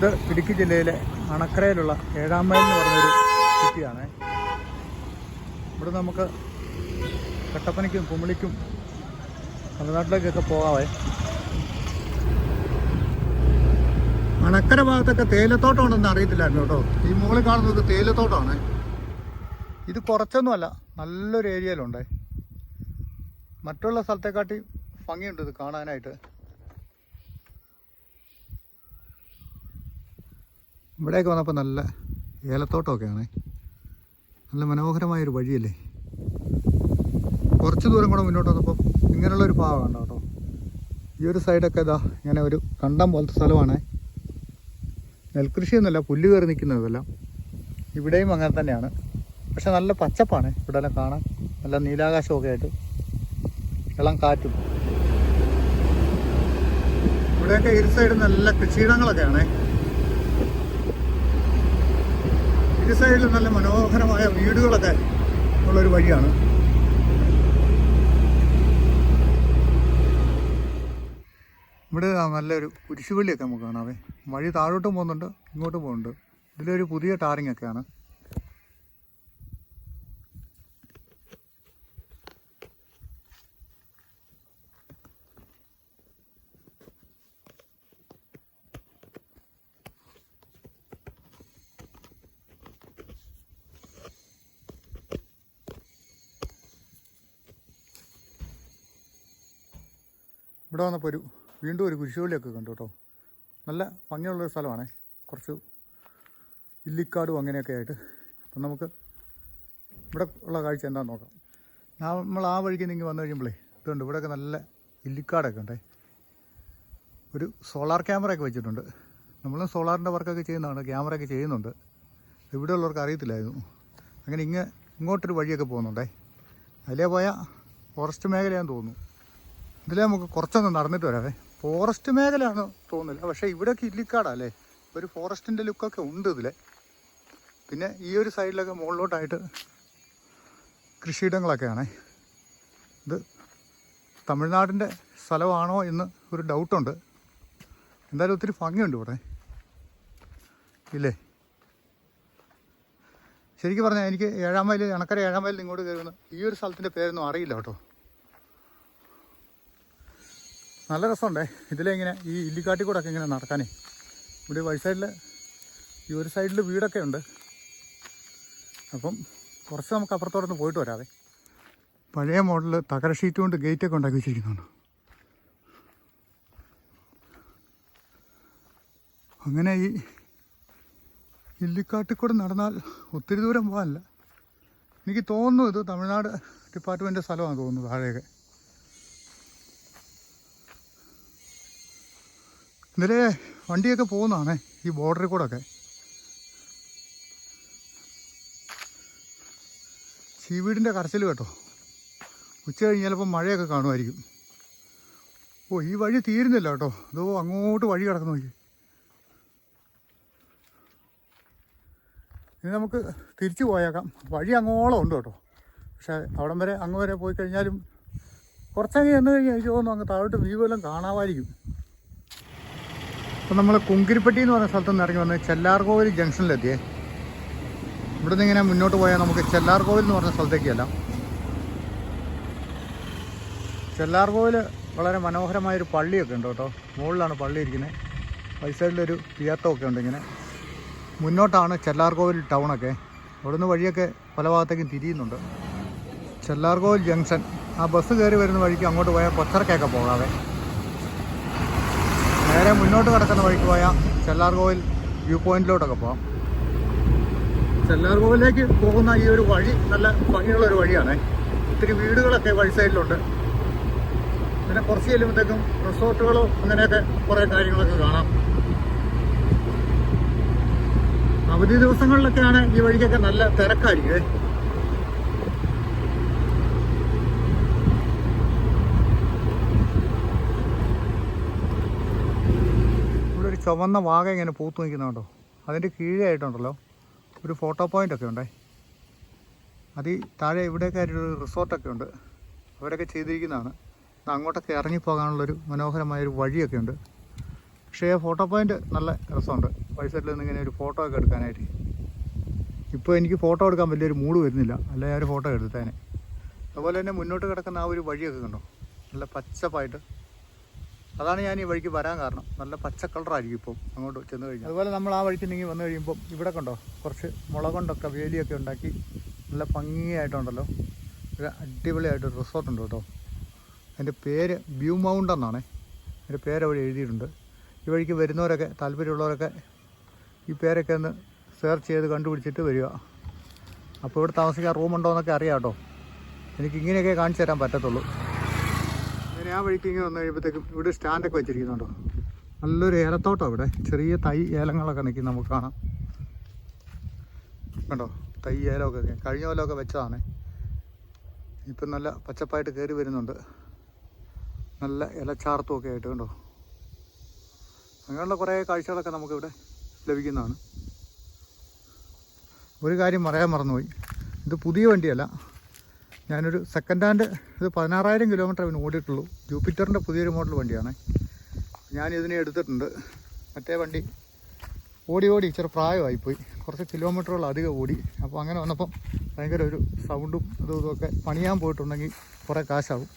ഇത് ഇടുക്കി ജില്ലയിലെ അണക്കരയിലുള്ള ഏഴാം മൈൽ എന്ന് പറഞ്ഞൊരു സിറ്റിയാണ്. ഇവിടെ നമുക്ക് കട്ടപ്പനയ്ക്കും കുമിളിക്കും തമിഴ്നാട്ടിലേക്കൊക്കെ പോകാവേ. അണക്കര ഭാഗത്തൊക്കെ തേയിലത്തോട്ടം ഉണ്ടെന്ന് അറിയത്തില്ലായിരുന്നു കേട്ടോ. ഈ മുകളിൽ കാണുന്നത് തേയിലത്തോട്ടമാണ് ഇത് കുറച്ചൊന്നുമല്ല നല്ലൊരു ഏരിയയിലുണ്ട്. മറ്റുള്ള സ്ഥലത്തെക്കാട്ടി ഭംഗിയുണ്ട് ഇത് കാണാനായിട്ട്. ഇവിടെയൊക്കെ വന്നപ്പോൾ നല്ല ഏലത്തോട്ടമൊക്കെയാണ്. നല്ല മനോഹരമായൊരു വഴിയല്ലേ? കുറച്ച് ദൂരം കൂടെ മുന്നോട്ട് വന്നപ്പോൾ ഇങ്ങനെയുള്ളൊരു ഭാഗമാണ് കേട്ടോ ഈ ഒരു സൈഡൊക്കെ ഇതാ ഇങ്ങനെ ഒരു കണ്ടം പോലത്തെ സ്ഥലമാണ്. നെൽകൃഷിയൊന്നുമല്ല പുല്ല് കയറി നിൽക്കുന്നതെല്ലാം ഇവിടെയും അങ്ങനെ തന്നെയാണ്. പക്ഷെ നല്ല പച്ചപ്പാണ് ഇവിടെ എല്ലാം കാണാൻ. നല്ല നീലാകാശമൊക്കെ ആയിട്ട് ഇളം കാറ്റും. ഇവിടെയൊക്കെ ഇരു സൈഡ് നല്ല കൃഷിയിടങ്ങളൊക്കെയാണേ. ഇരു സൈഡിൽ നല്ല മനോഹരമായ വീടുകളൊക്കെ ഉള്ളൊരു വഴിയാണ്. ഇവിടെ നല്ലൊരു കുരിശുപള്ളിയൊക്കെ നമുക്ക് കാണാവേ. വഴി താഴോട്ടും പോകുന്നുണ്ട് ഇങ്ങോട്ടും പോകുന്നുണ്ട്. ഇതിലൊരു പുതിയ ടാറിംഗ് ഇവിടെ വന്നപ്പോൾ ഒരു വീണ്ടും ഒരു കുരിശുപള്ളിയൊക്കെ കണ്ടു കേട്ടോ. നല്ല ഭംഗിയുള്ളൊരു സ്ഥലമാണേ. കുറച്ച് ഇല്ലിക്കാടും അങ്ങനെയൊക്കെ ആയിട്ട്. അപ്പം നമുക്ക് ഇവിടെ ഉള്ള കാഴ്ച എന്താണെന്ന് നോക്കാം. നമ്മൾ ആ വഴിക്ക് നിങ്ങൾ വന്നു കഴിയുമ്പോഴേ ഇതുണ്ട്. ഇവിടെയൊക്കെ നല്ല ഇല്ലിക്കാടൊക്കെ ഉണ്ടേ. ഒരു സോളാർ ക്യാമറയൊക്കെ വെച്ചിട്ടുണ്ട്. നമ്മൾ സോളാറിന്റെ വർക്കൊക്കെ ചെയ്യുന്നതാണ് ക്യാമറയൊക്കെ ചെയ്യുന്നുണ്ട്. ഇവിടെ ഉള്ളവർക്ക് അറിയത്തില്ലായിരുന്നു. അങ്ങനെ ഇങ്ങ് ഇങ്ങോട്ടൊരു വഴിയൊക്കെ പോകുന്നുണ്ടേ. അതിലേ പോയാൽ ഫോറസ്റ്റ് മേഖലയാന്ന് തോന്നുന്നു. ഇതിലെ നമുക്ക് കുറച്ചൊന്ന് നടന്നിട്ട് വരാവേ. ഫോറസ്റ്റ് മേഖലയാണെന്ന് തോന്നുന്നില്ല. പക്ഷേ ഇവിടെയൊക്കെ ഇല്ലിക്കാടല്ലേ ഒരു ഫോറസ്റ്റിന്റെ ലുക്കൊക്കെ ഉണ്ട് ഇതിൽ പിന്നെ ഈ ഒരു സൈഡിലൊക്കെ മുകളിലോട്ടായിട്ട് കൃഷിയിടങ്ങളൊക്കെയാണ്. ഇത് തമിഴ്നാടിന്റെ സ്ഥലമാണോ എന്ന് ഒരു ഡൗട്ടുണ്ട് എന്തായാലും ഒത്തിരി ഭംഗിയുണ്ട് ഇവിടെ. ഇല്ലേ? ശരിക്കും പറഞ്ഞാൽ എനിക്ക് ഏഴാം മൈൽ അണക്കര ഏഴാം മൈലിൽ ഇങ്ങോട്ട് കയറുന്ന ഈ ഒരു സ്ഥലത്തിന്റെ പേരൊന്നും അറിയില്ല കേട്ടോ. നല്ല രസമുണ്ടേ. ഇതിലിങ്ങനെ ഈ ഇല്ലിക്കാട്ടിൽ കൂടെ ഒക്കെ ഇങ്ങനെ നടക്കാനേ. ഇവിടെ വഴി സൈഡിൽ ഈ ഒരു സൈഡിൽ വീടൊക്കെ ഉണ്ട്. അപ്പം കുറച്ച് നമുക്ക് അപ്പുറത്തോടൊന്ന് പോയിട്ട് വരാതെ പഴയ മോഡൽ തകര ഷീറ്റ് കൊണ്ട് ഗേറ്റൊക്കെ ഉണ്ടാക്കി വെച്ചിരിക്കുന്നുണ്ട്. അങ്ങനെ ഈ ഇല്ലിക്കാട്ടിൽ കൂടെ നടന്നാൽ ഒത്തിരി ദൂരം പോകാനല്ല. എനിക്ക് തോന്നുന്നു ഇത് തമിഴ്നാട് ഡിപ്പാർട്ട്മെന്റ് സ്ഥലമാണ് തോന്നുന്നു താഴെയൊക്കെ. ഇതിലെ വണ്ടിയൊക്കെ പോകുന്നതാണേ ഈ ബോർഡറിൽ കൂടെ ഒക്കെ സീവീടിന്റെ കരച്ചിൽ കേട്ടോ. ഉച്ച കഴിഞ്ഞ് ചിലപ്പോൾ മഴയൊക്കെ കാണുമായിരിക്കും. ഓ ഈ വഴി തീരുന്നില്ല കേട്ടോ. അതോ അങ്ങോട്ട് വഴി കിടക്കുന്നു നോക്കി ഇനി നമുക്ക് തിരിച്ചു പോയേക്കാം. വഴി അങ്ങോളം ഉണ്ട് കേട്ടോ. പക്ഷേ അവിടം വരെ അങ്ങ് വരെ പോയി കഴിഞ്ഞാലും കുറച്ചങ്ങ് ചെന്ന് കഴിഞ്ഞാൽ എനിക്ക് തോന്നുന്നു അങ്ങ് താഴോട്ട് വ്യൂ എല്ലാം കാണാമായിരിക്കും. അപ്പം നമ്മൾ കുങ്കിരിപ്പട്ടി എന്ന് പറഞ്ഞ സ്ഥലത്ത് നിന്ന് ഇറങ്ങി വന്ന് ചെല്ലാർകോവിൽ ജംഗ്ഷനിലെത്തിയേ. ഇവിടെ നിന്ന് ഇങ്ങനെ മുന്നോട്ട് പോയാൽ നമുക്ക് ചെല്ലാർകോവിൽ എന്ന് പറഞ്ഞ സ്ഥലത്തേക്കല്ല ചെല്ലാർകോവിൽ വളരെ മനോഹരമായൊരു പള്ളിയൊക്കെ ഉണ്ട് കേട്ടോ. മുകളിലാണ് പള്ളി ഇരിക്കുന്നത്. വൈസൈഡിലൊരു തിയേറ്ററൊക്കെ ഉണ്ട് ഇങ്ങനെ. മുന്നോട്ടാണ് ചെല്ലാർകോവിൽ ടൗണൊക്കെ. അവിടുന്ന് വഴിയൊക്കെ പല ഭാഗത്തേക്കും തിരിയുന്നുണ്ട്. ചെല്ലാർകോവിൽ ജംഗ്ഷൻ. ആ ബസ് കയറി വരുന്ന വഴിക്ക് അങ്ങോട്ട് പോയാൽ കൊച്ചറക്കൊക്കെ പോകാതെ നേരെ മുന്നോട്ട് കിടക്കുന്ന വഴിക്ക് പോയാൽ ചെല്ലാർകോവിൽ വ്യൂ പോയിന്റിലോട്ടൊക്കെ പോകാം ചെല്ലാർകോവിലേക്ക് പോകുന്ന ഈ ഒരു വഴി നല്ല ഭംഗിയുള്ള ഒരു വഴിയാണ്. ഒത്തിരി വീടുകളൊക്കെ വഴി സൈഡിലുണ്ട്. പിന്നെ കുറച്ച് ചെല്ലുമ്പോഴത്തേക്കും റിസോർട്ടുകളോ അങ്ങനെയൊക്കെ കുറേ കാര്യങ്ങളൊക്കെ കാണാം. അവധി ദിവസങ്ങളിലൊക്കെയാണ് ഈ വഴിക്കൊക്കെ നല്ല തിരക്കായിരിക്കും ഏ. ഇവിടെ ഒരു ചുവന്ന വാഗ ഇങ്ങനെ പൂത്ത് നിൽക്കുന്നുണ്ടോ അതിന്റെ കീഴായിട്ടുണ്ടല്ലോ ഒരു ഫോട്ടോ പോയിന്റ് ഒക്കെ ഉണ്ടേ. അത് ഈ താഴെ ഇവിടെയൊക്കെ ആയിട്ടൊരു റിസോർട്ടൊക്കെ ഉണ്ട്. അവരൊക്കെ ചെയ്തിരിക്കുന്നതാണ്. ഇത് അങ്ങോട്ടൊക്കെ ഇറങ്ങിപ്പോകാനുള്ളൊരു മനോഹരമായൊരു വഴിയൊക്കെ ഉണ്ട്. പക്ഷേ ഫോട്ടോ പോയിന്റ് നല്ല രസമുണ്ട്. വഴിസൈഡിൽ നിന്ന് ഇങ്ങനെ ഒരു ഫോട്ടോ ഒക്കെ എടുക്കാനായിട്ട്. ഇപ്പോൾ എനിക്ക് ഫോട്ടോ എടുക്കാൻ വലിയൊരു മൂഡ് വരുന്നില്ല. അല്ല ഞാൻ ഒരു ഫോട്ടോ എടുത്തേനെ അതുപോലെ തന്നെ മുന്നോട്ട് കിടക്കുന്ന ആ ഒരു വഴിയൊക്കെ കണ്ടോ? നല്ല പച്ചപ്പായിട്ട് അതാണ് ഞാൻ ഈ വഴിക്ക് വരാൻ കാരണം. നല്ല പച്ച കളറായിരിക്കും ഇപ്പം അങ്ങോട്ട് ചെന്ന് കഴിഞ്ഞാൽ. അതുപോലെ നമ്മൾ ആ വഴിക്ക് നീങ്ങി വന്നു കഴിയുമ്പോൾ ഇവിടെ കണ്ടോ? കുറച്ച് മുളക് കൊണ്ടൊക്കെ വേലിയൊക്കെ ഉണ്ടാക്കി നല്ല ഭംഗിയായിട്ടുണ്ടല്ലോ. ഒരു അടിപൊളിയായിട്ടൊരു റിസോർട്ടുണ്ട് കേട്ടോ. അതിന്റെ പേര് ബ്യൂ മൗണ്ട് എന്നാണേ. അതിന്റെ പേര് അവിടെ എഴുതിയിട്ടുണ്ട്. ഈ വഴിക്ക് വരുന്നവരൊക്കെ താല്പര്യമുള്ളവരൊക്കെ ഈ പേരൊക്കെ ഒന്ന് സെർച്ച് ചെയ്ത് കണ്ടുപിടിച്ചിട്ട് വരിക. അപ്പോൾ ഇവിടെ താമസിക്കാൻ റൂമുണ്ടോ എന്നൊക്കെ അറിയാം കേട്ടോ. എനിക്ക് ഇങ്ങനെയൊക്കെ കാണിച്ചു തരാൻ പറ്റത്തുള്ളൂ. ആ വഴിക്ക് ഇങ്ങനെ വന്നു കഴിയുമ്പോഴത്തേക്കും ഇവിടെ സ്റ്റാൻഡൊക്കെ വെച്ചിരിക്കുന്നുണ്ടോ? നല്ലൊരു ഏലത്തോട്ടം ഇവിടെ ചെറിയ തൈ ഏലങ്ങളൊക്കെ നിൽക്കും നമുക്ക് കാണാം. കണ്ടോ? തൈ ഏലമൊക്കെ കഴിഞ്ഞ കൊല്ലമൊക്കെ വെച്ചതാണ്. ഇപ്പം നല്ല പച്ചപ്പായിട്ട് കയറി വരുന്നുണ്ട്. നല്ല ഇലച്ചാർത്തും ഒക്കെ ആയിട്ട് കണ്ടോ? അങ്ങനെയുള്ള കുറേ കാഴ്ചകളൊക്കെ നമുക്കിവിടെ ലഭിക്കുന്നതാണ്. ഒരു കാര്യം പറയാൻ മറന്നുപോയി. ഇത് പുതിയ വണ്ടിയല്ല. ഞാനൊരു സെക്കൻഡ് ഹാൻഡ് ഇത് പതിനാറായിരം കിലോമീറ്റർ അവന് ഓടിയിട്ടുള്ളൂ. ജൂപ്പിറ്ററിന്റെ പുതിയൊരു മോഡൽ വണ്ടിയാണ്. ഞാൻ ഇതിനെ എടുത്തിട്ടുണ്ട്. മറ്റേ വണ്ടി ഓടി ഓടി ഇച്ചിരി പ്രായമായിപ്പോയി. കുറച്ച് കിലോമീറ്ററുകൾ അധികം ഓടി. അപ്പോൾ അങ്ങനെ വന്നപ്പം ഭയങ്കര ഒരു സൗണ്ടും അതും ഇതുമൊക്കെ പണിയാൻ പോയിട്ടുണ്ടെങ്കിൽ കുറേ കാശാവും.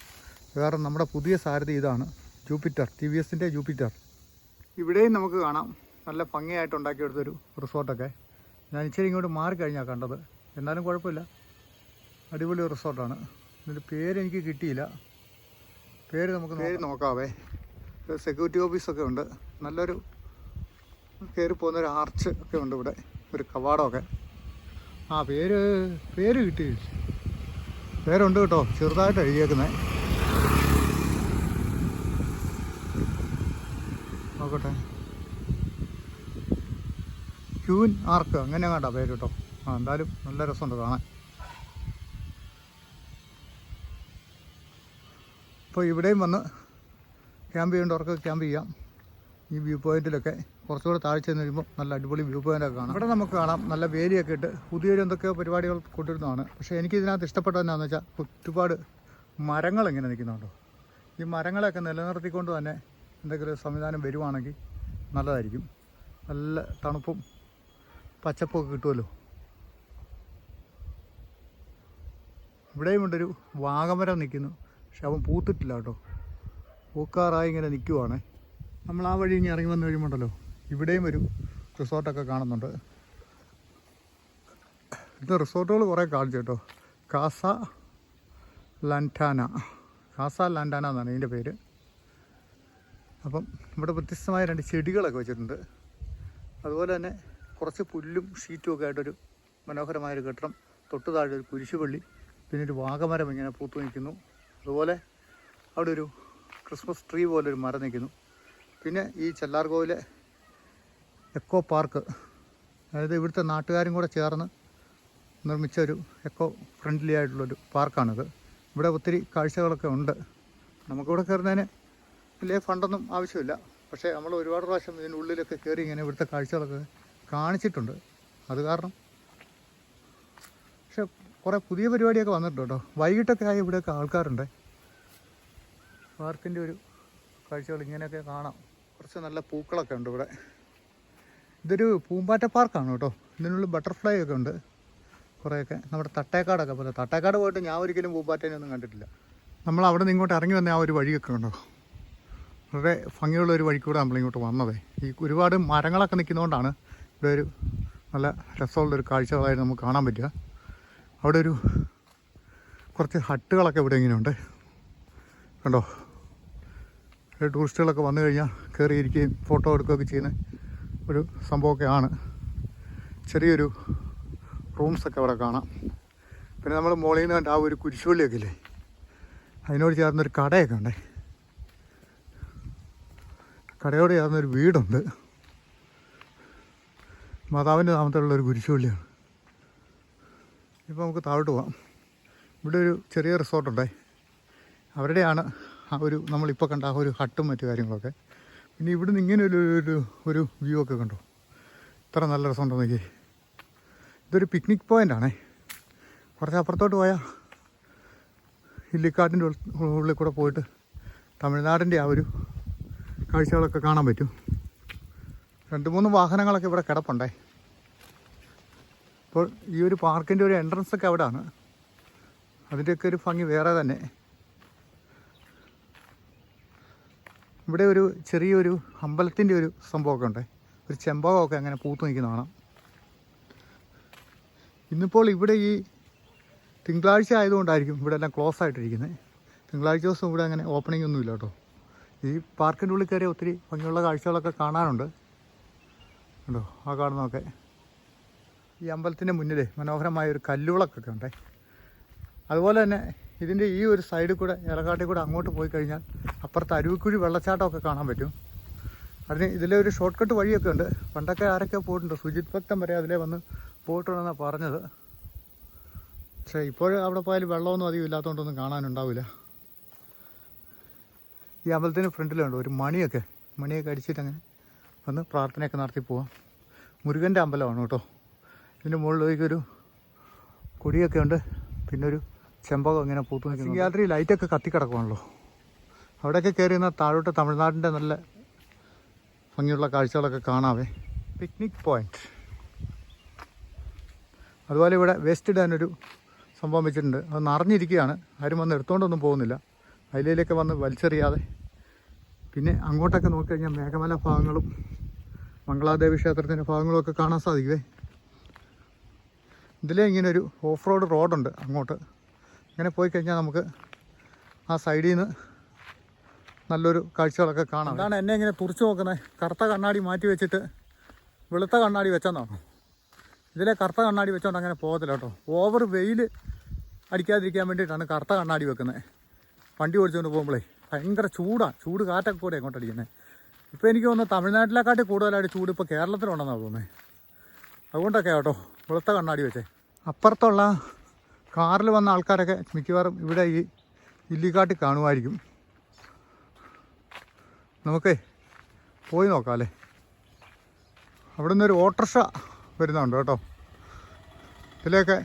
വേറെ നമ്മുടെ പുതിയ സാരഥി ഇതാണ്. ജൂപ്പിറ്റർ ടി വി എസിന്റെ ജൂപ്പിറ്റർ. ഇവിടെയും നമുക്ക് കാണാം. നല്ല ഭംഗിയായിട്ട് ഉണ്ടാക്കിയെടുത്തൊരു റിസോർട്ടൊക്കെ ഞാൻ ഇച്ചിരി ഇങ്ങോട്ട് മാറിക്കഴിഞ്ഞാൽ കണ്ടത്. എന്നാലും കുഴപ്പമില്ല. അടിപൊളി റിസോർട്ടാണ്. ഇതിന്റെ പേര് എനിക്ക് കിട്ടിയില്ല. പേര് നമുക്ക് പേര് നോക്കാവേ. സെക്യൂരിറ്റി ഓഫീസൊക്കെ ഉണ്ട്. നല്ലൊരു കയറി പോകുന്നൊരു ആർച്ച് ഒക്കെ ഉണ്ട് ഇവിടെ. ഒരു കവാടമൊക്കെ. ആ പേര് പേര് കിട്ടി. പേരുണ്ട് കേട്ടോ. ചെറുതായിട്ട് എഴുതിയേക്കുന്നത് നോക്കട്ടെ. ക്യൂൻ ആർക്ക്? അങ്ങനെ വേണ്ട പേര് കേട്ടോ. ആ എന്തായാലും നല്ല രസമുണ്ട് കാണാൻ. അപ്പോൾ ഇവിടെയും വന്ന് ക്യാമ്പ് ചെയ്യേണ്ടവർക്ക് ക്യാമ്പ് ചെയ്യാം. ഈ വ്യൂ പോയിന്റിലൊക്കെ കുറച്ചുകൂടെ താഴ്ച ചെന്ന് കഴിയുമ്പോൾ നല്ല അടിപൊളി വ്യൂ പോയിന്റൊക്കെ കാണാം. ഇവിടെ നമുക്ക് കാണാം. നല്ല വേലിയൊക്കെ ഇട്ട് പുതിയൊരു എന്തൊക്കെയോ പരിപാടികൾ കൊണ്ടിരുന്നതാണ്. പക്ഷേ എനിക്ക് ഇതിനകത്ത് ഇഷ്ടപ്പെട്ടത് എന്നാന്ന് വെച്ചാൽ ഒരുപാട് മരങ്ങൾ ഇങ്ങനെ നിൽക്കുന്നുണ്ടോ. ഈ മരങ്ങളെയൊക്കെ നിലനിർത്തിക്കൊണ്ട് തന്നെ എന്തെങ്കിലും സംവിധാനം വരുവാണെങ്കിൽ നല്ലതായിരിക്കും. നല്ല തണുപ്പും പച്ചപ്പൊക്കെ കിട്ടുമല്ലോ. ഇവിടെയും ഉണ്ടൊരു വാഗമരം നിൽക്കുന്നു. പക്ഷെ അവൻ പൂത്തിട്ടില്ല കേട്ടോ. പൂക്കാറായി ഇങ്ങനെ നിൽക്കുവാണേ നമ്മൾ ആ വഴി ഇങ്ങനെ ഇറങ്ങി വന്നു കഴിയുമ്പോണ്ടല്ലോ ഇവിടെയും ഒരു റിസോർട്ടൊക്കെ കാണുന്നുണ്ട്. ഇത് റിസോർട്ടുകൾ കുറേ കാണിച്ചു കേട്ടോ. കാസ ലന്റാന കാസ ലാൻഡാന എന്നാണ് ഇതിന്റെ പേര്. അപ്പം ഇവിടെ വ്യത്യസ്തമായ രണ്ട് ചെടികളൊക്കെ വെച്ചിട്ടുണ്ട്. അതുപോലെ തന്നെ കുറച്ച് പുല്ലും ഷീറ്റും ഒക്കെ ആയിട്ടൊരു മനോഹരമായൊരു കെട്ടിടം. തൊട്ടു താഴെ ഒരു കുരിശുപള്ളി. പിന്നെ ഒരു വാഗമരം ഇങ്ങനെ പൂത്തു നിൽക്കുന്നു. അതുപോലെ അവിടെ ഒരു ക്രിസ്മസ് ട്രീ പോലെ ഒരു മരം നിൽക്കുന്നു. പിന്നെ ഈ ചെല്ലാർകോവിലെ എക്കോ പാർക്ക് അതായത് ഇവിടുത്തെ നാട്ടുകാരും കൂടെ ചേർന്ന് നിർമ്മിച്ച ഒരു എക്കോ ഫ്രണ്ട്ലി ആയിട്ടുള്ളൊരു പാർക്കാണിത്. ഇവിടെ ഒത്തിരി കാഴ്ചകളൊക്കെ ഉണ്ട്. നമുക്കിവിടെ കയറുന്നതിന് വലിയ ഫണ്ടൊന്നും ആവശ്യമില്ല. പക്ഷേ നമ്മൾ ഒരുപാട് പ്രാവശ്യം ഇതിന്റെ ഉള്ളിലൊക്കെ കയറി ഇങ്ങനെ ഇവിടുത്തെ കാഴ്ചകളൊക്കെ കാണിച്ചിട്ടുണ്ട്. അത് കാരണം കുറേ പുതിയ പരിപാടിയൊക്കെ വന്നിട്ടുണ്ട്? കേട്ടോ വൈകിട്ടൊക്കെ ആയി ഇവിടെയൊക്കെ ആൾക്കാരുണ്ട്? പാർക്കിന്റെ ഒരു കാഴ്ചകൾ ഇങ്ങനെയൊക്കെ കാണാം. കുറച്ച് നല്ല പൂക്കളൊക്കെ ഉണ്ട് ഇവിടെ. ഇതൊരു പൂമ്പാറ്റ പാർക്കാണ് കേട്ടോ. ഇതിനുള്ളിൽ ബട്ടർഫ്ലൈ ഒക്കെ ഉണ്ട്. കുറേയൊക്കെ. നമ്മുടെ തട്ടേക്കാടൊക്കെ പോലെ. തട്ടേക്കാട് പോയിട്ട് ഞാൻ ഒരിക്കലും പൂമ്പാറ്റേനെ ഒന്നും കണ്ടിട്ടില്ല. നമ്മൾ അവിടെ നിന്ന് ഇങ്ങോട്ട് ഇറങ്ങി വന്ന ആ ഒരു വഴിയൊക്കെ ഉണ്ടോ? വളരെ ഭംഗിയുള്ള ഒരു വഴിക്കൂടെ നമ്മളിങ്ങോട്ട് വന്നതേ. ഈ ഒരുപാട് മരങ്ങളൊക്കെ നിൽക്കുന്നതുകൊണ്ടാണ് ഇവിടെ ഒരു നല്ല രസമുള്ളൊരു കാഴ്ചകളായിട്ട് നമുക്ക് കാണാൻ പറ്റുക. അവിടെ ഒരു കുറച്ച് ഹട്ടുകളൊക്കെ ഇവിടെ ഇങ്ങനെയുണ്ട്. കണ്ടോ? ടൂറിസ്റ്റുകളൊക്കെ വന്നു കഴിഞ്ഞാൽ കയറിയിരിക്കുകയും ഫോട്ടോ എടുക്കുകയൊക്കെ ചെയ്യുന്ന ഒരു സംഭവമൊക്കെയാണ്. ചെറിയൊരു റൂംസൊക്കെ അവിടെ കാണാം. പിന്നെ നമ്മൾ മുകളിൽ നിന്ന് കണ്ട ആ ഒരു കുരിശുപള്ളിയൊക്കെ ഇല്ലേ? അതിനോട് ചേർന്നൊരു കടയൊക്കെ ഉണ്ടേ. കടയോട് ചേർന്നൊരു വീടുണ്ട്. മാതാവിന്റെ നാമത്തിലുള്ള ഒരു ഇപ്പോൾ നമുക്ക് താഴോട്ട് പോകാം ഇവിടെ ഒരു ചെറിയ റിസോർട്ടുണ്ടേ അവരുടെയാണ് ആ ഒരു നമ്മളിപ്പോൾ കണ്ട ആ ഒരു ഹട്ടും മറ്റു കാര്യങ്ങളൊക്കെ. പിന്നെ ഇവിടുന്ന് ഇങ്ങനെ ഒരു ഒരു ഒരു വ്യൂ ഒക്കെ കണ്ടോ? ഇത്ര നല്ല രസമുണ്ടോ നോക്കി ഇതൊരു പിക്നിക് പോയിന്റ് ആണേ. കുറച്ച് അപ്പുറത്തോട്ട് പോയാൽ ഇല്ലിക്കാട്ടിന്റെ ഉള്ളിൽ കൂടെ പോയിട്ട് തമിഴ്നാടിന്റെ ആ ഒരു കാഴ്ചകളൊക്കെ കാണാൻ പറ്റും. രണ്ട് മൂന്ന് വാഹനങ്ങളൊക്കെ ഇവിടെ കിടപ്പുണ്ടേ. ഇപ്പോൾ ഈ ഒരു പാർക്കിന്റെ ഒരു എൻട്രൻസ് ഒക്കെ അവിടെയാണ് അതിന്റെയൊക്കെ ഒരു ഭംഗി വേറെ തന്നെ. ഇവിടെ ഒരു ചെറിയൊരു അമ്പലത്തിന്റെ ഒരു സംഭവമൊക്കെ ഉണ്ട്. ഒരു ചെമ്പകമൊക്കെ അങ്ങനെ പൂത്തു നിൽക്കുന്ന കാണാം. ഇന്നിപ്പോൾ ഇവിടെ ഈ തിങ്കളാഴ്ച ആയതുകൊണ്ടായിരിക്കും ഇവിടെ എല്ലാം ക്ലോസ് ആയിട്ടിരിക്കുന്നത്. തിങ്കളാഴ്ച ദിവസം ഇവിടെ അങ്ങനെ ഓപ്പണിംഗ് ഒന്നുമില്ല കേട്ടോ. ഈ പാർക്കിന്റെ ഉള്ളിൽ കയറി ഒത്തിരി ഭംഗിയുള്ള കാഴ്ചകളൊക്കെ കാണാനുണ്ട്. കണ്ടോ? ആ കാണുന്നതൊക്കെ. ഈ അമ്പലത്തിന്റെ മുന്നിൽ മനോഹരമായ ഒരു കല്ലുകളൊക്കെ ഉണ്ട്. അതുപോലെ തന്നെ ഇതിന്റെ ഈ ഒരു സൈഡിൽ കൂടെ ഇലക്കാട്ടിൽ കൂടെ അങ്ങോട്ട് പോയി കഴിഞ്ഞാൽ അപ്പുറത്ത് അരുവിക്കുഴി വെള്ളച്ചാട്ടമൊക്കെ കാണാൻ പറ്റും. അതിന് ഇതിലെ ഒരു ഷോർട്ട് കട്ട് വഴിയൊക്കെ ഉണ്ട്. പണ്ടൊക്കെ ആരൊക്കെ പോയിട്ടുണ്ട്. സുജിത് ഭക്തൻ വരെ അതിലെ വന്ന് പോയിട്ടുണ്ടെന്നാണ് പറഞ്ഞത്. പക്ഷേ ഇപ്പോൾ അവിടെ പോയാൽ വെള്ളമൊന്നും അധികം ഇല്ലാത്തതുകൊണ്ടൊന്നും കാണാനുണ്ടാവില്ല. ഈ അമ്പലത്തിന് ഫ്രണ്ടിലുണ്ട് ഒരു മണിയൊക്കെ. മണിയൊക്കെ അടിച്ചിട്ട് അങ്ങനെ വന്ന് പ്രാർത്ഥനയൊക്കെ നടത്തി പോവാം. മുരുകന്റെ അമ്പലമാണ് കേട്ടോ. ഇതിന്റെ മുകളിലേക്ക് ഒരു കൊടിയൊക്കെ ഉണ്ട്. പിന്നെ ഒരു ചെമ്പകം ഇങ്ങനെ പൂത്തു നിൽക്കുന്നു രാത്രി ലൈറ്റൊക്കെ കത്തിക്കിടക്കുവാണല്ലോ അവിടെയൊക്കെ കയറി നിന്നാൽ താഴോട്ട് തമിഴ്നാടിന്റെ നല്ല ഭംഗിയുള്ള കാഴ്ചകളൊക്കെ കാണാവേ. പിക്നിക് പോയിന്റ് അതുപോലെ ഇവിടെ വേസ്റ്റ് ഇടാനൊരു സംഭവം വെച്ചിട്ടുണ്ട്. അത് നിറഞ്ഞിരിക്കുകയാണ് ആരും വന്ന് എടുത്തുകൊണ്ടൊന്നും പോകുന്നില്ല. അതിലേക്ക് വന്ന് വലിച്ചെറിയാതെ. പിന്നെ അങ്ങോട്ടൊക്കെ നോക്കിക്കഴിഞ്ഞാൽ മേഘമല ഭാഗങ്ങളും മംഗളാദേവി ക്ഷേത്രത്തിന്റെ ഭാഗങ്ങളും ഒക്കെ കാണാൻ സാധിക്കുവേ. ഇതിലേ ഇങ്ങനെ ഒരു ഓഫ് റോഡ് റോഡുണ്ട് അങ്ങോട്ട്. ഇങ്ങനെ പോയി കഴിഞ്ഞാൽ നമുക്ക് ആ സൈഡിൽ നിന്ന് നല്ലൊരു കാഴ്ചകളൊക്കെ കാണാം. അതാണ് എന്നെ ഇങ്ങനെ തുറച്ചു നോക്കുന്നത് കറുത്ത കണ്ണാടി മാറ്റി വെച്ചിട്ട് വെളുത്ത കണ്ണാടി വെച്ചെന്നോ? ഇതിലെ കറുത്ത കണ്ണാടി വെച്ചോണ്ട് അങ്ങനെ പോകത്തില്ല കേട്ടോ. ഓവർ വെയിൽ അടിക്കാതിരിക്കാൻ വേണ്ടിയിട്ടാണ് കറുത്ത കണ്ണാടി വെക്കുന്നത് വണ്ടി ഓടിച്ചുകൊണ്ട് പോകുമ്പോഴേ ഭയങ്കര ചൂടാണ് ചൂട് കാറ്റൊക്കെ കൂടെ അങ്ങോട്ട് അടിക്കുന്നത് ഇപ്പോൾ എനിക്ക് തോന്നുന്നു തമിഴ്നാട്ടിലെക്കാട്ടി കൂടുതലായിട്ട് ചൂട് ഇപ്പോൾ കേരളത്തിലുണ്ടെന്നാണ് തോന്നുന്നത് അതുകൊണ്ടൊക്കെ കേട്ടോ. വെളുത്ത കണ്ണാടി വെച്ചേ. അപ്പുറത്തുള്ള കാറിൽ വന്ന ആൾക്കാരൊക്കെ മിക്കവാറും ഇവിടെ ഈ ഇല്ലിക്കാട്ടി കാണുമായിരിക്കും. നമുക്കേ പോയി നോക്കാം അല്ലേ? അവിടെ നിന്നൊരു ഓട്ടർഷ വരുന്നുണ്ട് കേട്ടോ. ഇതിലൊക്കെ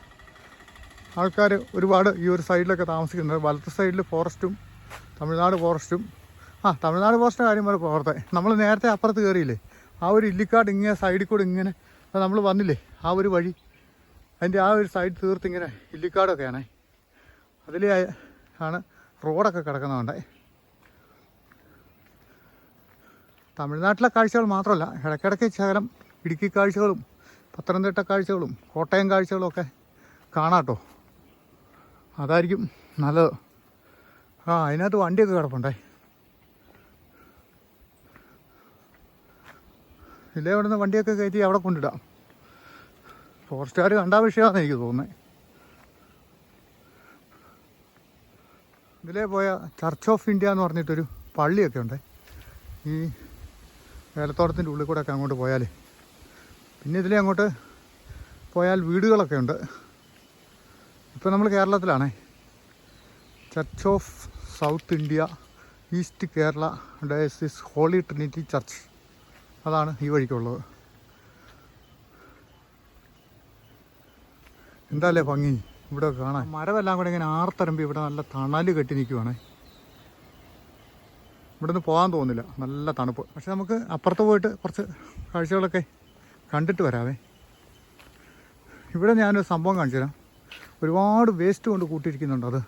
ആൾക്കാർ ഒരുപാട് ഈ ഒരു സൈഡിലൊക്കെ താമസിക്കുന്നുണ്ട്. വലത്തെ സൈഡിൽ ഫോറസ്റ്റും തമിഴ്നാട് ഫോറസ്റ്റും. ആ തമിഴ്നാട് ഫോറസ്റ്റിന്റെ കാര്യം പോലെ പോകട്ടെ നമ്മൾ നേരത്തെ അപ്പുറത്ത് കയറിയില്ലേ ആ ഒരു ഇല്ലിക്കാട് ഇങ്ങനെ സൈഡിൽ കൂടെ ഇങ്ങനെ നമ്മൾ വന്നില്ലേ? ആ ഒരു വഴി. അതിന്റെ ആ ഒരു സൈഡ് തീർത്തിങ്ങനെ ഇല്ലിക്കാടൊക്കെയാണേ. അതിലെ ആണ് റോഡൊക്കെ കിടക്കുന്നതുകൊണ്ടേ. തമിഴ്നാട്ടിലെ കാഴ്ചകൾ മാത്രമല്ല ഇടയ്ക്കിടയ്ക്ക് ശകലം ഇടുക്കി കാഴ്ചകളും പത്തനംതിട്ട കാഴ്ചകളും കോട്ടയം കാഴ്ചകളും ഒക്കെ കാണാട്ടോ. അതായിരിക്കും നല്ലത്. ആ അതിനകത്ത് വണ്ടിയൊക്കെ കിടപ്പുണ്ടേ. ഇല്ലേ ഇവിടുന്ന് വണ്ടിയൊക്കെ കയറ്റി അവിടെ കൊണ്ടിടാം. ഫോറസ്റ്റുകാർ കണ്ടാ വിഷയമാണെന്ന് എനിക്ക് തോന്നുന്നത് ഇതിലേ പോയ ചർച്ച് ഓഫ് ഇന്ത്യ എന്ന് പറഞ്ഞിട്ടൊരു പള്ളിയൊക്കെ ഉണ്ട്. ഈ ഏലത്തോട്ടത്തിന്റെ ഉള്ളിൽ കൂടെ ഒക്കെ അങ്ങോട്ട് പോയാൽ പിന്നെ ഇതിലേ അങ്ങോട്ട് പോയാൽ വീടുകളൊക്കെ ഉണ്ട്. ഇപ്പോൾ നമ്മൾ കേരളത്തിലാണേ. Church of South India East Kerala Diocese Holy Trinity Church അതാണ് ഈ വഴിക്കുള്ളത്. എന്താല്ലേ ഭംഗി? ഇവിടെ കാണാൻ. മരമെല്ലാം കൂടെ ഇങ്ങനെ ആർത്തരമ്പി ഇവിടെ നല്ല തണൽ കെട്ടി നിൽക്കുവാണേ ഇവിടെ നിന്ന് പോകാൻ തോന്നുന്നില്ല നല്ല തണുപ്പ്. പക്ഷെ നമുക്ക് അപ്പുറത്ത് പോയിട്ട് കുറച്ച് കാഴ്ചകളൊക്കെ കണ്ടിട്ട് വരാവേ. ഇവിടെ ഞാനൊരു സംഭവം കാണിച്ചു തരാം ഒരുപാട് വേസ്റ്റ് കൊണ്ട് കൂട്ടിയിരിക്കുന്നുണ്ട് അത്.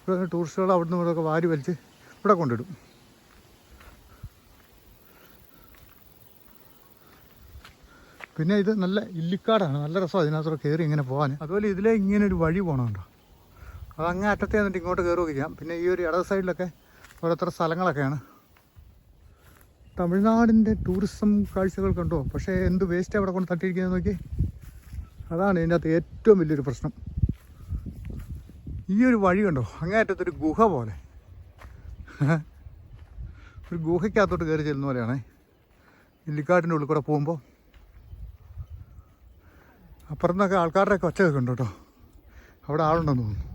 ഇവിടെ ടൂറിസ്റ്റുകൾ അവിടെ നിന്ന് ഇവിടെയൊക്കെ വാരി വലിച്ച് ഇവിടെ കൊണ്ടിടും. പിന്നെ ഇത് നല്ല ഇല്ലിക്കാടാണ്. നല്ല രസം അതിനകത്തൂടെ കയറി ഇങ്ങനെ പോകാൻ അതുപോലെ ഇതിലെ ഇങ്ങനെ ഒരു വഴി പോകണമുണ്ടോ അത് അങ്ങേ അറ്റത്തെ എന്നിട്ട് ഇങ്ങോട്ട് കയറുകയൊക്കെ ചെയ്യാം പിന്നെ ഈ ഒരു ഇടത് സൈഡിലൊക്കെ ഓരോരുത്തർ സ്ഥലങ്ങളൊക്കെയാണ്. തമിഴ്നാടിന്റെ ടൂറിസം കാഴ്ചകൾ കണ്ടോ? പക്ഷേ എന്ത് വേസ്റ്റ് അവിടെ കൊണ്ട് തട്ടിയിരിക്കുന്നത് നോക്കി. അതാണ് ഇതിന്റെ അകത്ത് ഏറ്റവും വലിയൊരു പ്രശ്നം. ഈ ഒരു വഴി കണ്ടോ? അങ്ങേയറ്റത്തൊരു ഗുഹ പോലെ. ഒരു ഗുഹയ്ക്കകത്തോട്ട് കയറി ചെല്ലുന്ന പോലെയാണേ. ഇല്ലിക്കാട്ടിന്റെ ഉള്ളിൽ കൂടെ പോകുമ്പോൾ അപ്പുറത്തൊക്കെ ആൾക്കാരുടെയൊക്കെ ഒച്ച ഉണ്ട് കേട്ടോ. അവിടെ ആളുണ്ടെന്ന് തോന്നുന്നു.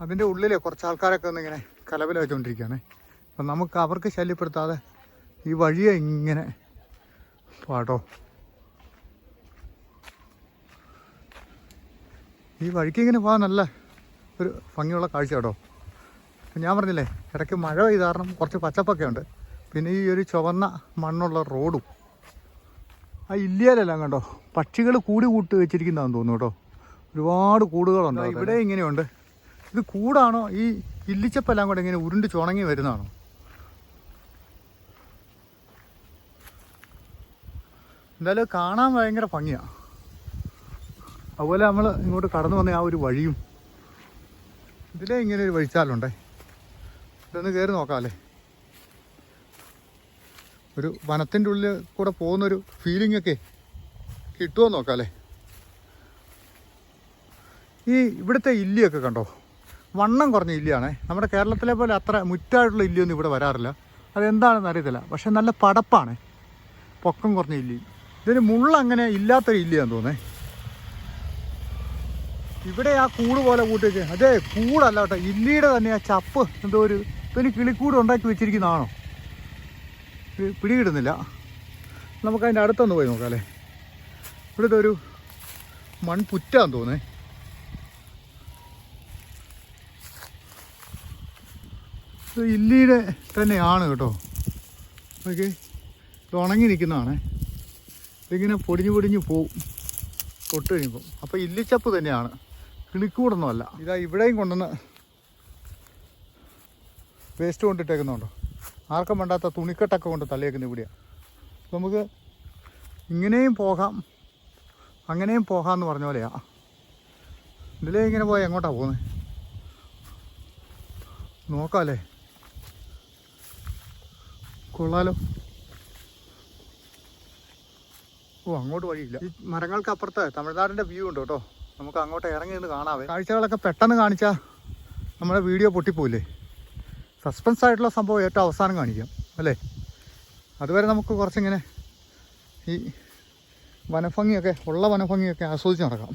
അതിന്റെ ഉള്ളിൽ കുറച്ച് ആൾക്കാരൊക്കെ ഒന്ന് ഇങ്ങനെ കലവില വെച്ചുകൊണ്ടിരിക്കുകയാണ് അപ്പം നമുക്ക് അവർക്ക് ശല്യപ്പെടുത്താതെ ഈ വഴിയെ ഇങ്ങനെ പാട്ടോ. ഈ വഴിക്ക് ഇങ്ങനെ പോകാൻ നല്ല ഒരു ഭംഗിയുള്ള കാഴ്ച കേട്ടോ. ഞാൻ പറഞ്ഞില്ലേ ഇടയ്ക്ക് മഴ പെയ്ത കാരണം കുറച്ച് പച്ചപ്പൊക്കെ ഉണ്ട്. പിന്നെ ഈ ഒരു ചുവന്ന മണ്ണുള്ള റോഡും ആ ഇല്ലിയാലെല്ലാം കണ്ടോ? പക്ഷികൾ കൂടി കൂട്ടി വെച്ചിരിക്കുന്നതാണെന്ന് തോന്നുന്നു കേട്ടോ. ഒരുപാട് കൂടുകളുണ്ട് ഇവിടെ ഇങ്ങനെയുണ്ട്. ഇത് കൂടാണോ? ഈ ഇല്ലിച്ചപ്പെല്ലാം കൂടെ ഇങ്ങനെ ഉരുണ്ട് ചുണങ്ങി വരുന്നതാണോ? എന്തായാലും കാണാൻ ഭയങ്കര ഭംഗിയാണ് അതുപോലെ നമ്മൾ ഇങ്ങോട്ട് കടന്നു വന്ന ആ ഒരു വഴിയും ഇതിലേ ഇങ്ങനെ ഒരു വഴിച്ചാലുണ്ടേ. ഇതൊന്ന് കയറി നോക്കാമല്ലേ ഒരു വനത്തിന്റെ ഉള്ളിൽ കൂടെ പോകുന്നൊരു ഫീലിംഗ് ഒക്കെ കിട്ടുമോ നോക്കാം അല്ലേ? ഈ ഇവിടുത്തെ ഇല്ലിയൊക്കെ കണ്ടോ? വണ്ണം കുറഞ്ഞ ഇല്ലിയാണേ. നമ്മുടെ കേരളത്തിലെ പോലെ അത്ര മുറ്റായിട്ടുള്ള ഇല്ലിയൊന്നും ഇവിടെ വരാറില്ല. അതെന്താണെന്ന് അറിയത്തില്ല. പക്ഷെ നല്ല പടപ്പാണ്. പൊക്കം കുറഞ്ഞ ഇല്ലി. ഇതിന് മുള്ള അങ്ങനെ ഇല്ലാത്തൊരു ഇല്ലിയാന്ന് തോന്നേ ഇവിടെ ആ കൂട് പോലെ കൂട്ടി വെച്ച് അതെ കൂടല്ല കേട്ടോ. ഇല്ലിയുടെ തന്നെ ആ ചപ്പ് എന്തോ ഒരു പിന്നെ കിളിക്കൂട് ഉണ്ടാക്കി വെച്ചിരിക്കുന്നതാണോ? പി- പിടികിടുന്നില്ല. നമുക്ക് അതിന്റെ അടുത്തൊന്ന് പോയി നോക്കാം അല്ലേ ഇവിടുത്തെ ഒരു മൺപുറ്റാന്ന് തോന്നേ ഇത് ഇല്ലിയുടെ തന്നെയാണ് കേട്ടോ. ഓക്കെ ഇത് ഉണങ്ങി നിൽക്കുന്നതാണേ. ഇതിങ്ങനെ പൊടിഞ്ഞു പൊടിഞ്ഞ് പോവും. തൊട്ട് കഴിയുമ്പോൾ അപ്പോൾ ഇല്ലിച്ചപ്പ് തന്നെയാണ്. കിളിക്കൂടൊന്നുമല്ല ഇതാ ഇവിടെയും കൊണ്ടുവന്ന് വേസ്റ്റ് കൊണ്ടിട്ടേക്കുന്നുണ്ടോ? ആർക്കും വേണ്ടാത്ത തുണിക്കെട്ടൊക്കെ കൊണ്ട് തള്ളിയേക്കുന്ന ഇവിടെയാണ് നമുക്ക് ഇങ്ങനെയും പോകാം. അങ്ങനെയും പോകാമെന്ന് പറഞ്ഞ പോലെയാ. ഇതിലേ ഇങ്ങനെ പോയാൽ എങ്ങോട്ടാണ് പോകുന്നത് നോക്കാമല്ലേ കൊള്ളാലോ. ഓ അങ്ങോട്ട് വഴിയില്ല. ഈ മരങ്ങൾക്ക് അപ്പുറത്ത് തമിഴ്നാടിന്റെ വ്യൂ ഉണ്ട് കേട്ടോ. നമുക്ക് അങ്ങോട്ട് ഇറങ്ങി നിന്ന് കാണാവേ. കാഴ്ചകളൊക്കെ പെട്ടെന്ന് കാണിച്ചാൽ നമ്മുടെ വീഡിയോ പൊട്ടിപ്പോയില്ലേ സസ്പെൻസ് ആയിട്ടുള്ള സംഭവം ഏറ്റവും അവസാനം കാണിക്കാം അല്ലേ? അതുവരെ നമുക്ക് കുറച്ചിങ്ങനെ ഈ വനഭംഗിയൊക്കെ ഉള്ള വനഭംഗിയൊക്കെ ആസ്വദിച്ച് നടക്കാം.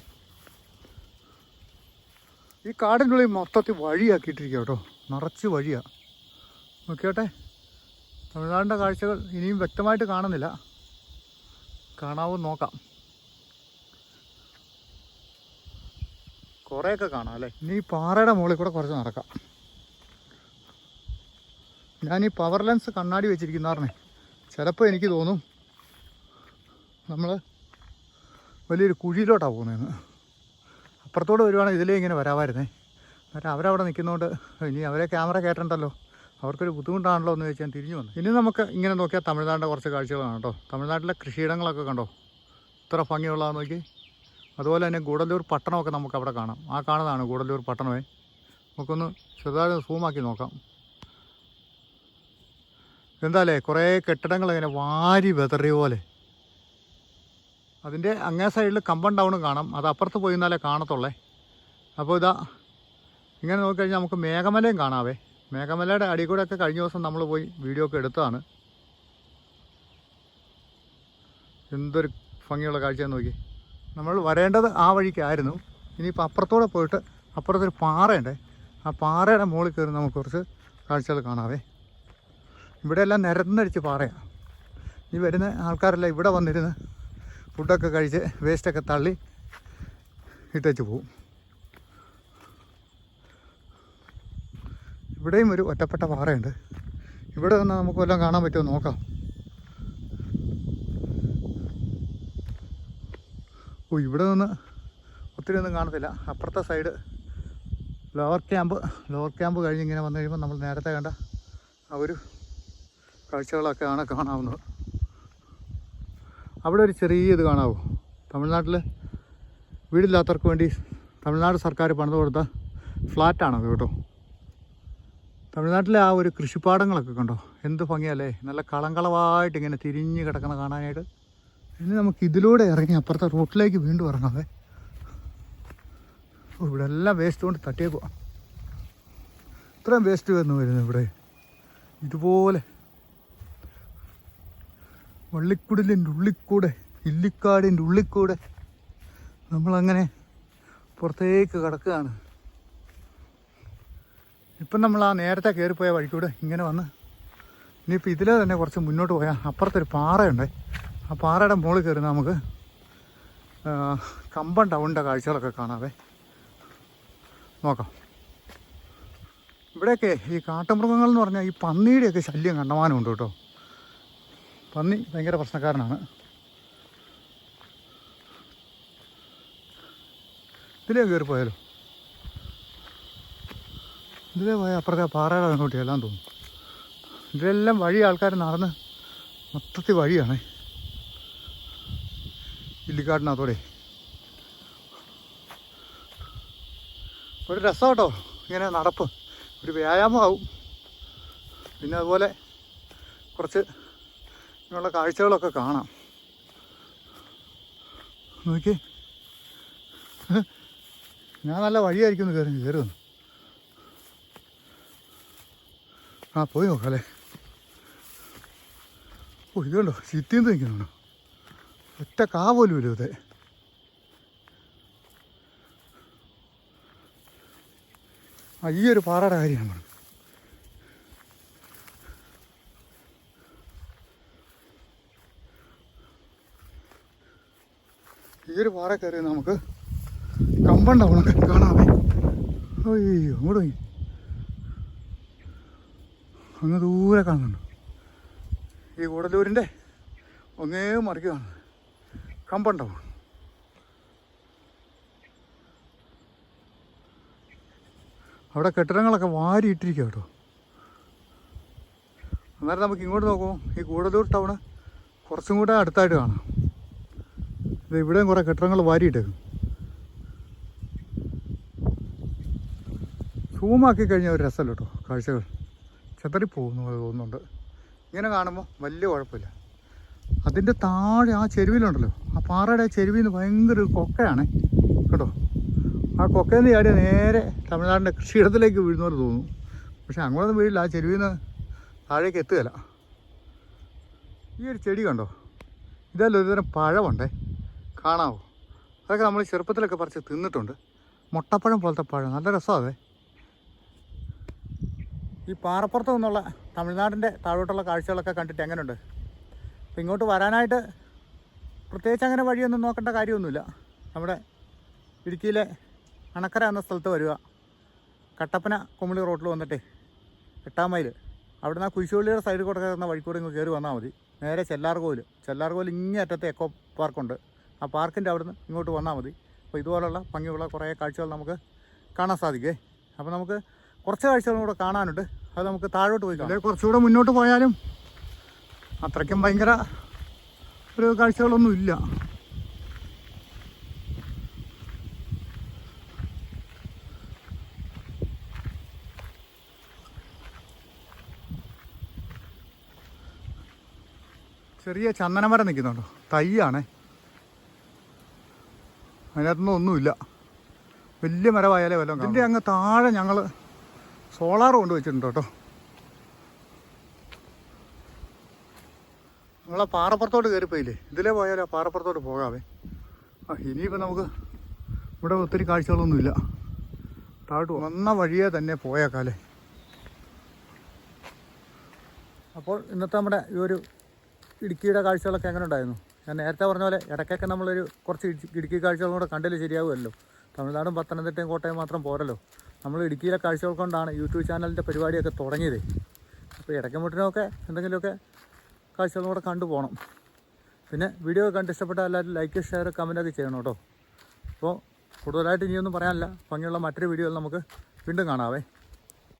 ഈ കാടിന്റെ ഉള്ളിൽ മൊത്തത്തിൽ വഴിയാക്കിയിട്ടിരിക്കുക കേട്ടോ. നിറച്ച് വഴിയാണ് നോക്കിയോട്ടെ? തമിഴ്നാടിന്റെ കാഴ്ചകൾ ഇനിയും വ്യക്തമായിട്ട് കാണുന്നില്ല. കാണാവോ നോക്കാം. കുറേയൊക്കെ കാണാം അല്ലേ? ഇനി പാറയുടെ മുകളിൽ കൂടെ കുറച്ച് നടക്കാം. ഞാൻ ഈ പവർ ലെൻസ് കണ്ണാടി വെച്ചിരിക്കുന്നറിനെ ചിലപ്പോൾ എനിക്ക് തോന്നും നമ്മൾ വലിയൊരു കുഴിയിലോട്ടാണ് പോകുന്നതെന്ന്. അപ്പുറത്തോട് വരുവാണെങ്കിൽ ഇതിലേ ഇങ്ങനെ വരാമായിരുന്നേ. എന്നിട്ട് അവരവിടെ നിൽക്കുന്നതുകൊണ്ട് ഇനി അവരെ ക്യാമറ കയറ്റണ്ടല്ലോ അവർക്കൊരു ബുദ്ധിമുട്ടാണല്ലോ എന്ന് ചോദിച്ചാൽ തിരിഞ്ഞു വന്നു. ഇനി നമുക്ക് ഇങ്ങനെ നോക്കിയാൽ തമിഴ്നാടിന്റെ കുറച്ച് കാഴ്ചകളാണ് കേട്ടോ. തമിഴ്നാട്ടിലെ കൃഷിയിടങ്ങളൊക്കെ കണ്ടോ? ഇത്ര ഭംഗിയുള്ളതാന്ന് നോക്കി. അതുപോലെ തന്നെ ഗൂഡല്ലൂർ പട്ടണമൊക്കെ നമുക്ക് അവിടെ കാണാം. ആ കാണുന്നതാണ് ഗൂഡല്ലൂർ പട്ടണമേ. നമുക്കൊന്ന് ചെറുതായിട്ട് സൂമാക്കി നോക്കാം. എന്താല്ലേ കുറേ കെട്ടിടങ്ങൾ ഇങ്ങനെ വാരി വെതറിയ പോലെ. അതിന്റെ അങ്ങേ സൈഡിൽ കമ്പം ടൗണും കാണാം. അത് അപ്പുറത്ത് പോയി എന്നാലേ കാണത്തുള്ളേ. അപ്പോൾ ഇതാ ഇങ്ങനെ നോക്കിക്കഴിഞ്ഞാൽ നമുക്ക് മേഘമലയും കാണാവേ. മേഘമലയുടെ അടിയിൽ ഒക്കെ കഴിഞ്ഞ ദിവസം നമ്മൾ പോയി വീഡിയോ ഒക്കെ എടുത്തതാണ്. എന്തൊരു ഭംഗിയുള്ള കാഴ്ചയെന്ന് നോക്കി നമ്മൾ വരേണ്ടത് ആ വഴിക്കായിരുന്നു. ഇനിയിപ്പോൾ അപ്പുറത്തൂടെ പോയിട്ട് അപ്പുറത്തൊരു പാറയുണ്ട്. ആ പാറയുടെ മുകളിൽ കയറി നമുക്ക് കുറച്ച് കാഴ്ചകൾ കാണാവേ. ഇവിടെയെല്ലാം നിരന്നടിച്ച് പാറയാണ്. ഈ വരുന്ന ആൾക്കാരെല്ലാം ഇവിടെ വന്നിരുന്ന് ഫുഡൊക്കെ കഴിച്ച് വേസ്റ്റൊക്കെ തള്ളി ഇട്ടേച്ച് പോവും. ഇവിടെയും ഒരു ഒറ്റപ്പെട്ട പാറയുണ്ട്. ഇവിടെ നിന്ന് നമുക്ക് വല്ലതും കാണാൻ പറ്റുമോ നോക്കാം. ഓ ഇവിടെ നിന്ന് ഒത്തിരി ഒന്നും കാണത്തില്ല. അപ്പുറത്തെ side lower camp lower camp കഴിഞ്ഞ് ഇങ്ങനെ വന്നു കഴിയുമ്പോൾ നമ്മൾ നേരത്തെ കണ്ട ആ ഒരു കാഴ്ചകളൊക്കെയാണ് കാണാവുന്നത്. അവിടെ ഒരു ചെറിയ ഇത് കാണാവോ? തമിഴ്നാട്ടിൽ വീടില്ലാത്തവർക്ക് വേണ്ടി തമിഴ്നാട് സർക്കാർ പണിത് കൊടുത്ത ഫ്ലാറ്റാണത് കേട്ടോ? തമിഴ്നാട്ടിലെ ആ ഒരു കൃഷിപ്പാടങ്ങളൊക്കെ കണ്ടോ? എന്ത് ഭംഗിയല്ലേ? നല്ല കളങ്കളവായിട്ട് ഇങ്ങനെ തിരിഞ്ഞ് കിടക്കുന്ന കാണാനായിട്ട്. ഇനി നമുക്ക് ഇതിലൂടെ ഇറങ്ങി അപ്പുറത്തെ റോട്ടിലേക്ക് വീണ്ടും ഇറങ്ങാവേ ഇവിടെ എല്ലാം വേസ്റ്റ് കൊണ്ട് തട്ടിയേക്കുക ഇത്രയും വേസ്റ്റ് വന്നു വരുന്നു ഇവിടെ. ഇതുപോലെ വള്ളിക്കുടലിന്റെ ഉള്ളിക്കൂടെ ഇല്ലിക്കാടിന്റെ ഉള്ളിക്കൂടെ നമ്മളങ്ങനെ പുറത്തേക്ക് കിടക്കുകയാണ്. ഇപ്പം നമ്മൾ ആ നേരത്തെ കയറിപ്പോയ വഴിക്കൂടെ ഇങ്ങനെ വന്ന് ഇനിയിപ്പോൾ ഇതിലെ തന്നെ കുറച്ച് മുന്നോട്ട് പോയാൽ അപ്പുറത്തൊരു പാറയുണ്ട്. ആ പാറയുടെ മുകളിൽ കയറി നമുക്ക് കമ്പം ടൗണിന്റെ കാഴ്ചകളൊക്കെ കാണാവേ. നോക്കാം. ഇവിടെയൊക്കെ ഈ കാട്ടുമൃഗങ്ങൾ എന്ന് പറഞ്ഞാൽ ഈ പന്നിയുടെയൊക്കെ ശല്യം കണ്ടമാനമുണ്ട് കേട്ടോ. പന്നി ഭയങ്കര പ്രശ്നക്കാരനാണ്. ഇതിലേ കയറി പോയാലോ? ഇതിലേ പോയാൽ അപ്പുറത്തെ പാറയുടെ അങ്ങോട്ട് എല്ലാം തോന്നും ഇതിലെല്ലാം വഴി ആൾക്കാർ നടന്ന് മൊത്തത്തിൽ വഴിയാണേ. ഇല്ലിക്കാട്ടിനകത്തോടെ. ഒരു രസം കേട്ടോ ഇങ്ങനെ നടപ്പ്. ഒരു വ്യായാമമാവും. പിന്നെ അതുപോലെ കുറച്ച് ഇങ്ങനെയുള്ള കാഴ്ചകളൊക്കെ കാണാം. നോക്കി ഞാൻ നല്ല വഴിയായിരിക്കും കയറി കയറി വന്നു. ആ പോയി നോക്കാല്ലേ? ഓ ഇത് കണ്ടോ? ചിറ്റിന്ന് നിൽക്കുന്നുണ്ടോ? ഒറ്റ കാ പോലും ഇല്ല ഇത് ആ ഈ ഒരു പാറയുടെ കാര്യമാണ്. ഒരു പാറ കയറി നമുക്ക് കമ്പം ടൗണൊക്കെ കാണാമേ അയ്യോ അങ്ങോട്ട് പോയി. അങ്ങ് ദൂരെ കാണുന്നുണ്ട്. ഈ കൂടലൂരിന്റെ ഒന്നേ മറിക്ക് കമ്പം ടൗൺ അവിടെ കെട്ടിടങ്ങളൊക്കെ വാരിയിട്ടിരിക്കുക കേട്ടോ. അന്നേരം നമുക്ക് ഇങ്ങോട്ട് നോക്കുമ്പോൾ ഈ കൂടലൂർ ടൗണ് കുറച്ചും കൂടെ അടുത്തായിട്ട് കാണാം. ഇത് ഇവിടെയും കുറേ കെട്ടിടങ്ങൾ വാരിയിട്ടേക്കും. സൂമാക്കി കഴിഞ്ഞാൽ ഒരു രസമല്ല കേട്ടോ കാഴ്ചകൾ. ചെതറിപ്പോകുന്നു പോകുന്നു തോന്നുന്നുണ്ട്. ഇങ്ങനെ കാണുമ്പോൾ വലിയ കുഴപ്പമില്ല. അതിന്റെ താഴെ ആ ചെരുവിലുണ്ടല്ലോ ആ പാറയുടെ ആ ചെരുവിൽ നിന്ന് ഭയങ്കര കൊക്കയാണ്. കേട്ടോ ആ കൊക്കയിൽ നിന്ന് ചാടി നേരെ തമിഴ്നാടിന്റെ കൃഷിയിടത്തിലേക്ക് വീഴുന്ന പോലെ തോന്നുന്നു. പക്ഷെ അങ്ങോട്ടൊന്നും വീഴില്ല ആ ചെരുവിൽ നിന്ന് താഴേക്ക് എത്തുകയില്ല. ഈ ഒരു ചെടി കണ്ടോ? ഇതല്ല ഒരുതരം പഴമുണ്ടേ? കാണാവോ? അതൊക്കെ നമ്മൾ ചെറുപ്പത്തിലൊക്കെ പറിച്ച് തിന്നിട്ടുണ്ട്. മുട്ടപ്പഴം പോലത്തെ പഴം. നല്ല രസമാവേ. ഈ പാറപ്പുറത്ത് നിന്നുള്ള തമിഴ്നാടിന്റെ താഴോട്ടുള്ള കാഴ്ചകളൊക്കെ കണ്ടിട്ട് എങ്ങനെയുണ്ട് അപ്പം ഇങ്ങോട്ട് വരാനായിട്ട് പ്രത്യേകിച്ച് അങ്ങനെ വഴിയൊന്നും നോക്കേണ്ട കാര്യമൊന്നുമില്ല. നമ്മുടെ ഇടുക്കിയിലെ അണക്കര എന്ന സ്ഥലത്ത് വരിക. കട്ടപ്പന കുമിളി റോഡിൽ വന്നിട്ടേ എട്ടാം മൈൽ അവിടുന്ന് ആ കുരിശുപള്ളിയുടെ സൈഡിൽ കൂടെ കയറുന്ന വഴിക്കൂടെ കൂടെ ഇങ്ങ് കയറി വന്നാൽ മതി. നേരെ ചെല്ലാർകോവിൽ ചെല്ലാർകോവിൽ ഇങ്ങേ അറ്റത്തെ എക്കോ പാർക്കുണ്ട്. ആ പാർക്കിന്റെ അവിടുന്ന് ഇങ്ങോട്ട് വന്നാൽ മതി. അപ്പോൾ ഇതുപോലുള്ള ഭംഗിയുള്ള കുറേ കാഴ്ചകൾ നമുക്ക് കാണാൻ സാധിക്കേ. അപ്പോൾ നമുക്ക് കുറച്ച് കാഴ്ചകളും കൂടെ കാണാനുണ്ട്. അത് നമുക്ക് താഴോട്ട് പോയി കാണാം. കുറച്ചുകൂടെ മുന്നോട്ട് പോയാലും അത്രയ്ക്കും ഭയങ്കര ഒരു കാഴ്ചകളൊന്നും ഇല്ല. ചെറിയ ചന്ദനമരം നിൽക്കുന്നുണ്ടോ? തൈയാണേ അതിനകത്തൊന്നും ഒന്നുമില്ല. വലിയ മരമായാലേ വല്ലതും ഇതിന്റെ അങ്ങ് താഴെ ഞങ്ങൾ സോളാർ കൊണ്ട് വെച്ചിട്ടുണ്ട് കേട്ടോ. നമ്മളെ പാറപ്പുറത്തോട്ട് കയറിപ്പോയില്ലേ ഇതിലേ പോയാലോ പാറപ്പുറത്തോട്ട് പോകാവേ. ആ ഇനിയിപ്പോൾ നമുക്ക് ഇവിടെ ഒത്തിരി കാഴ്ചകളൊന്നുമില്ല. താഴോട്ട് വന്ന വഴിയെ തന്നെ പോയേക്കാലേ. അപ്പോൾ ഇന്നത്തെ നമ്മുടെ ഈ ഒരു ഇടുക്കിയുടെ കാഴ്ചകളൊക്കെ എങ്ങനെ ഉണ്ടായിരുന്നു? ഞാൻ നേരത്തെ പറഞ്ഞ പോലെ ഇടയ്ക്കൊക്കെ നമ്മളൊരു കുറച്ച് ഇടുക്കി- കാഴ്ചകളും കൂടെ കണ്ടില്ല ശരിയാവുമല്ലോ. തമിഴ്നാടും പത്തനംതിട്ടയും കോട്ടയം മാത്രം പോരല്ലോ. നമ്മൾ ഇടുക്കിയിലെ കാഴ്ചകൾ കൊണ്ടാണ് യൂട്യൂബ് ചാനലിന്റെ പരിപാടിയൊക്കെ തുടങ്ങിയത്. അപ്പോൾ ഇടയ്ക്ക് മുട്ടിനൊക്കെ എന്തെങ്കിലുമൊക്കെ കാഴ്ചകളും കൂടെ കണ്ടു പോകണം പിന്നെ വീഡിയോ കണ്ട് ഇഷ്ടപ്പെട്ടാൽ എല്ലാവരും ലൈക്ക് ഷെയർ കമന്റൊക്കെ ചെയ്യണം കേട്ടോ. അപ്പോൾ കൂടുതലായിട്ട് ഇനിയൊന്നും പറയാനില്ല. ഭംഗിയുള്ള മറ്റൊരു വീഡിയോയിൽ നമുക്ക് വീണ്ടും കാണാവേ.